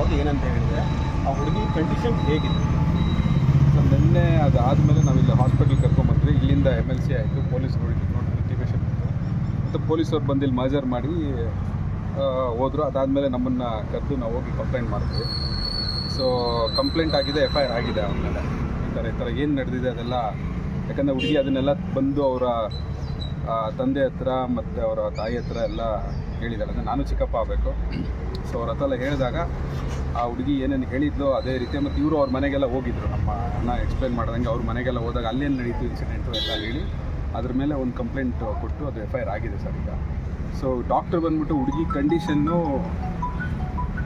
ಹೋಗಿ ಏನಂತ ಹೇಳಿದ್ರೆ, ಆ ಹುಡುಗಿ ಕಂಡೀಷನ್ ಹೇಗಿದೆ? ಸೊ ನಿನ್ನೆ ಅದಾದಮೇಲೆ ನಾವಿಲ್ಲಿ ಹಾಸ್ಪಿಟ್ಲ್ ಕರ್ಕೊಂಡ್ಬಂದ್ವಿ ಇಲ್ಲಿಂದ ಎಂ ಎಲ್ ಸಿ ಆಯಿತು. ಪೊಲೀಸ್ಗಳಿಗೆ ನೋಟಿಫಿಕೇಶನ್ ಇತ್ತು ಮತ್ತು ಪೊಲೀಸವ್ರು ಬಂದು ಇಲ್ಲಿ ಮಾಜರ್ ಮಾಡಿ ಹೋದರು ಹೋದ್ರು. ಅದಾದಮೇಲೆ ನಮ್ಮನ್ನು ಕರೆದು ನಾವು ಹೋಗಿ ಕಂಪ್ಲೇಂಟ್ ಮಾಡ್ತೀವಿ. ಸೊ ಕಂಪ್ಲೇಂಟ್ ಆಗಿದೆ ಎಫ್ ಐ ಆರ್ ಆಗಿದೆ ಅವ್ರ ಮೇಲೆ ಈ ಥರ ಈ ಥರ ಏನು ನಡೆದಿದೆ ಅದೆಲ್ಲ, ಯಾಕಂದರೆ ಹುಡುಗಿ ಅದನ್ನೆಲ್ಲ ಬಂದು ಅವರ ತಂದೆ ಹತ್ರ ಮತ್ತು ಅವರ ತಾಯಿ ಹತ್ರ ಎಲ್ಲ ಹೇಳಿದ್ದಾಳೆ ಅಂದರೆ ನಾನು ಚಿಕ್ಕಪ್ಪ ಆಗಬೇಕು. ಸೊ ಅವ್ರ ಹೇಳಿದಾಗ ಆ ಹುಡುಗಿ ಏನೇನು ಹೇಳಿದ್ಲು ಅದೇ ರೀತಿ, ಮತ್ತು ಇವರು ಅವ್ರ ಮನೆಗೆಲ್ಲ ಹೋಗಿದ್ರು. ನಮ್ಮ ಅಣ್ಣ ಎಕ್ಸ್ಪ್ಲೇನ್ ಮಾಡಿದಂಗೆ ಅವ್ರ ಮನೆಗೆಲ್ಲ ಹೋದಾಗ ಅಲ್ಲೇನು ನಡೀತು ಇನ್ಸಿಡೆಂಟು ಎಲ್ಲ ಹೇಳಿ, ಅದ್ರ ಮೇಲೆ ಒಂದು ಕಂಪ್ಲೇಂಟ್ ಕೊಟ್ಟು ಅದು ಎಫ್ ಆಗಿದೆ ಸರ್ ಈಗ. ಸೊ ಡಾಕ್ಟರ್ ಬಂದ್ಬಿಟ್ಟು ಹುಡುಗಿ ಕಂಡೀಷನ್ನು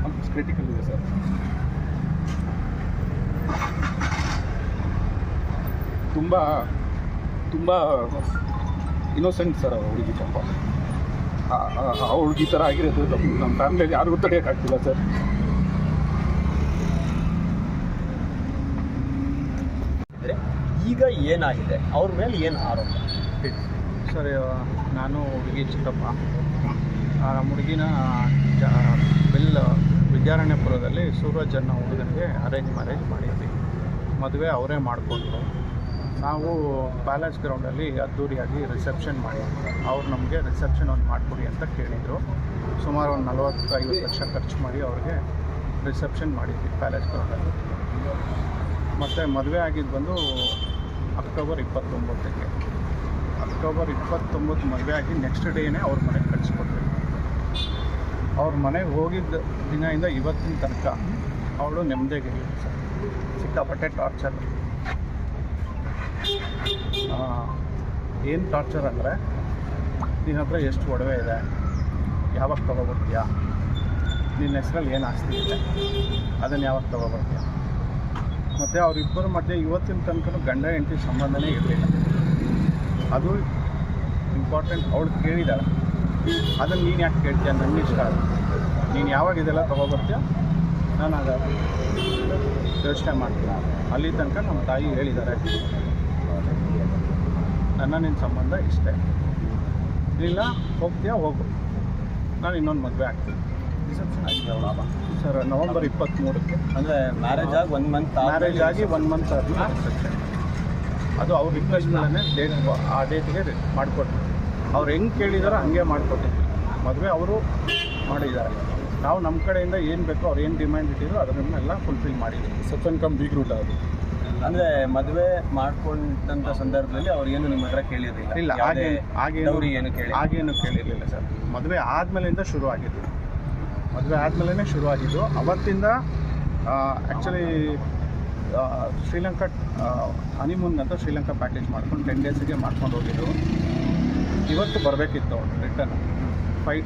ಆಲ್ಮೋಸ್ಟ್ ಕ್ರಿಟಿಕಲ್ ಇದೆ ಸರ್. ತುಂಬ ತುಂಬ ಇನ್ನೋಸೆಂಟ್ ಸರ್ ಅವರು ಹುಡುಗಿ ಪಾಪ. ಆ- ಈ ಥರ ಆಗಿರೋದು ನಮ್ಮ ನಮ್ಮ ಫ್ಯಾಮಿಲಿಯಲ್ಲಿ ಯಾರಿಗೂ ತಡೆಯೋಕ್ಕಾಗ್ತಿಲ್ಲ ಸರ್. ಈಗ ಏನಾಗಿದೆ? ಅವ್ರ ಮೇಲೆ ಏನು ಆರೋಪ? ಸರ್ ನಾನು ಹುಡುಗಿ ಚಿಕ್ಕಪ್ಪ. ಆ ನಮ್ಮ ಹುಡುಗಿನ ಬಿಲ್ ಬೆಲ್ ವಿದ್ಯಾರಣ್ಯಪುರದಲ್ಲಿ ಸೂರಜ್ ಅನ್ನೋ ಹುಡುಗನಿಗೆ ಅರೇಂಜ್ ಮ್ಯಾರೇಜ್ ಮಾಡಿದ್ವಿ. ಮದುವೆ ಅವರೇ ಮಾಡಿಕೊಂಡ್ರು. ನಾವು ಪ್ಯಾಲೇಸ್ ಗ್ರೌಂಡಲ್ಲಿ ಅದ್ದೂರಿಯಾಗಿ ರಿಸೆಪ್ಷನ್ ಮಾಡಿ, ಅವ್ರು ನಮಗೆ ರಿಸೆಪ್ಷನ್ ಒಂದು ಮಾಡಿಕೊಡಿ ಅಂತ ಕೇಳಿದರು. ಸುಮಾರು ಒಂದು ನಲವತ್ತು ಐವತ್ತು ಲಕ್ಷ ಖರ್ಚು ಮಾಡಿ ಅವ್ರಿಗೆ ರಿಸೆಪ್ಷನ್ ಮಾಡಿದ್ವಿ ಪ್ಯಾಲೇಸ್ ಗ್ರೌಂಡಲ್ಲಿ ಮತ್ತು ಮದುವೆ ಆಗಿದ್ದು ಬಂದು ಅಕ್ಟೋಬರ್ ಇಪ್ಪತ್ತೊಂಬತ್ತಕ್ಕೆ. ಅಕ್ಟೋಬರ್ ಇಪ್ಪತ್ತೊಂಬತ್ತು ಮದುವೆ ಆಗಿ ನೆಕ್ಸ್ಟ್ ಡೇನೇ ಅವ್ರ ಮನೆಗೆ ಕಳಿಸ್ಕೊಟ್ವಿ ಅವ್ರ ಮನೆಗೆ ಹೋಗಿದ್ದ ದಿನದಿಂದ ಇವತ್ತಿನ ತನಕ ಅವಳು ನೆಮ್ಮದಿಗೆ ಸರ್. ಸಿಕ್ಕಾಪಟ್ಟೆ ಟಾರ್ಚರ್ ಏನು ಟಾರ್ಚರ್ ಅಂದರೆ ನಿನ್ನ ಹತ್ರ ಎಷ್ಟು ಒಡವೆ ಇದೆ? ಯಾವಾಗ ತೊಗೊಬರ್ತೀಯಾ? ನಿನ್ನ ಹೆಸ್ರಲ್ಲಿ ಏನು ಆಸ್ತಿ ಇದೆ? ಅದನ್ನು ಯಾವಾಗ ತೊಗೊಬರ್ತೀಯ? ಮತ್ತು ಅವರಿಬ್ಬರ ಮಧ್ಯೆ ಇವತ್ತಿನ ತನಕ ಗಂಡ ಹೆಂಡತಿ ಸಂಬಂಧನೇ ಇರಲಿಲ್ಲ. ಅದು ಇಂಪಾರ್ಟೆಂಟ್ ಅವಳು ಕೇಳಿದಾಳೆ. ಅದನ್ನು ನೀನು ಯಾಕೆ ಕೇಳ್ತೀಯ? ನನ್ನ ಇಷ್ಟ ಅದು ನೀನು ಯಾವಾಗ ಇದೆಲ್ಲ ತೊಗೊಬರ್ತೀಯ? ನಾನು ಆಗ ಯೋಚನೆ ಮಾಡ್ತೀನಿ. ಅಲ್ಲಿ ತನಕ ನಮ್ಮ ತಾಯಿ ಹೇಳಿದ್ದಾರೆ ನನ್ನ ನಿನ್ನ ಸಂಬಂಧ ಇಷ್ಟೇ. ಇಲ್ಲ ಹೋಗ್ತೀಯಾ? ಹೋಗು. ನಾನು ಇನ್ನೊಂದು ಮದುವೆ ಆಗ್ತೀನಿ. ರಿಸೆಪ್ಷನ್ ಆಗಿದೆ ಸರ್ ನವಂಬರ್ ಇಪ್ಪತ್ತ್ಮೂರಕ್ಕೆ ಅಂದರೆ ಮ್ಯಾರೇಜ್ ಆಗಿ ಒನ್ ಮಂತ್ ಮ್ಯಾರೇಜ್ ಆಗಿ ಒನ್ ಮಂತ್ ರಿಸೆಪ್ಷನ್ ಅದು ಅವ್ರ ರಿಕ್ವೆಸ್ಟ್ ಮೇಲೆ ಡೇಟ್ ಆ ಡೇಟ್ಗೆ ಮಾಡಿಕೊಟ್ರು. ಅವ್ರು ಹೆಂಗೆ ಕೇಳಿದಾರೋ ಹಂಗೆ ಮಾಡಿಕೊಟ್ಟಿದ್ವಿ ಮದುವೆ ಅವರು ಮಾಡಿದ್ದಾರೆ. ನಾವು ನಮ್ಮ ಕಡೆಯಿಂದ ಏನು ಬೇಕೋ ಅವ್ರು ಏನು ಡಿಮ್ಯಾಂಡ್ ಇಟ್ಟಿದ್ರು ಅದನ್ನೆಲ್ಲ ಫುಲ್ಫಿಲ್ ಮಾಡಿದ್ವಿ ಸಚನ್ ಕಮ್ ಬೀಗ್ ರೂಟ್ ಅದು. ಅಂದರೆ ಮದುವೆ ಮಾಡ್ಕೊಂಡಂತ ಸಂದರ್ಭದಲ್ಲಿ ಅವ್ರು ಏನು ನಿಮ್ಮ ಹತ್ರ ಕೇಳಿರಲಿಲ್ಲ? ಇಲ್ಲ ಹಾಗೆ ಹಾಗೇನು ಕೇಳಿರ್ಲಿಲ್ಲ ಏನು ಕೇಳಿ? ಹಾಗೇನು ಕೇಳಿರಲಿಲ್ಲ ಸರ್. ಮದುವೆ ಆದ್ಮೇಲಿಂದ ಶುರು ಆಗಿದ್ದು ಮದುವೆ ಆದ್ಮೇಲೆ ಶುರು ಆಗಿದ್ದು ಅವತ್ತಿಂದ ಆ್ಯಕ್ಚುಲಿ ಶ್ರೀಲಂಕಾ ಹನಿಮೂನ್ ಅಂತ ಶ್ರೀಲಂಕಾ ಪ್ಯಾಕೇಜ್ ಮಾಡ್ಕೊಂಡು ಟೆನ್ ಡೇಸಿಗೆ ಮಾಡ್ಕೊಂಡು ಹೋಗಿದ್ದು. ಇವತ್ತು ಬರಬೇಕಿತ್ತು ಅವ್ರು ರಿಟರ್ನ್ ಫೈ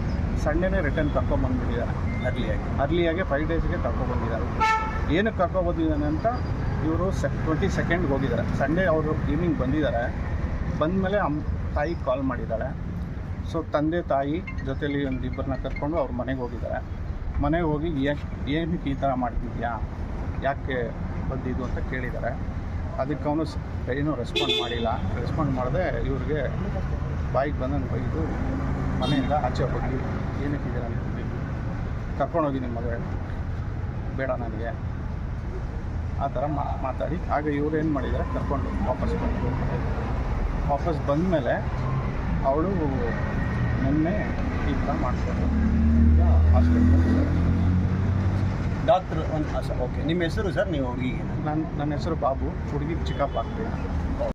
ಸಂಡೇನೇ ರಿಟರ್ನ್ ಕರ್ಕೊಂಬಂದ್ಬಿಟ್ಟಿದ್ದಾರೆ ಅರ್ಲಿಯಾಗಿ ಅರ್ಲಿಯಾಗಿ ಫೈವ್ ಡೇಸ್ಗೆ ಕರ್ಕೊಬಂದಿದ್ದಾರೆ ಏನಕ್ಕೆ ಕರ್ಕೊಬಂದಿದ್ದಾನೆ ಅಂತ ಇವರು ಸೆ ಟ್ವೆಂಟಿ ಸೆಕೆಂಡ್ಗೆ ಹೋಗಿದ್ದಾರೆ. ಸಂಡೇ ಅವರು ಈವ್ನಿಂಗ್ ಬಂದಿದ್ದಾರೆ. ಬಂದಮೇಲೆ ಅಮ್ಮ ತಾಯಿ ಕಾಲ್ ಮಾಡಿದ್ದಾಳೆ ಸೊ ತಂದೆ ತಾಯಿ ಜೊತೇಲಿ ಒಂದು ಇಬ್ಬರನ್ನ ಕರ್ಕೊಂಡು ಅವ್ರ ಮನೆಗೆ ಹೋಗಿದ್ದಾರೆ. ಮನೆಗೆ ಹೋಗಿ ಯಾಕೆ ಏನಕ್ಕೆ ಈ ಥರ ಮಾಡ್ತಿದ್ಯಾ? ಯಾಕೆ ಬಂದಿದ್ದು ಅಂತ ಕೇಳಿದ್ದಾರೆ. ಅದಕ್ಕೆ ಅವನು ಏನೂ ರೆಸ್ಪಾಂಡ್ ಮಾಡಿಲ್ಲ. ರೆಸ್ಪಾಂಡ್ ಮಾಡದೆ ಇವ್ರಿಗೆ ಬಾಯಿಗೆ ಬಂದಂಗೆ ಬೈದು ಮನೆಯಿಂದ ಆಚೆ ಹೋಗಿ ಏನಕ್ಕಿದ್ದೀರ ಅಂತ ಕರ್ಕೊಂಡೋಗಿ ನಿಮ್ಮ ಮದುವೆ ಬೇಡ ನನಗೆ. ಆ ಥರ ಮಾ ಮಾತಾಡಿ. ಆಗ ಇವ್ರು ಏನು ಮಾಡಿದ್ದಾರೆ ಕರ್ಕೊಂಡು ವಾಪಸ್ ಬಂದರು. ವಾಪಸ್ ಬಂದಮೇಲೆ ಅವಳು ನಿನ್ನೆ ಈ ಥರ ಮಾಡಿಸ್ಕೊಂಡು ಈಗ ಹಾಸ್ಪಿಟ್ಲ್ ಡಾಕ್ಟ್ರ್ ಒಂದು ಓಕೆ ನಿಮ್ಮ ಹೆಸರು ಸರ್? ನೀವು ಹುಡುಗಿಗೆ? ನನ್ನ ನನ್ನ ಹೆಸರು ಬಾಬು ಹುಡುಗಿ ಚಿಕ್ಕಪ್ಪ ಆಗ್ತೀನಿ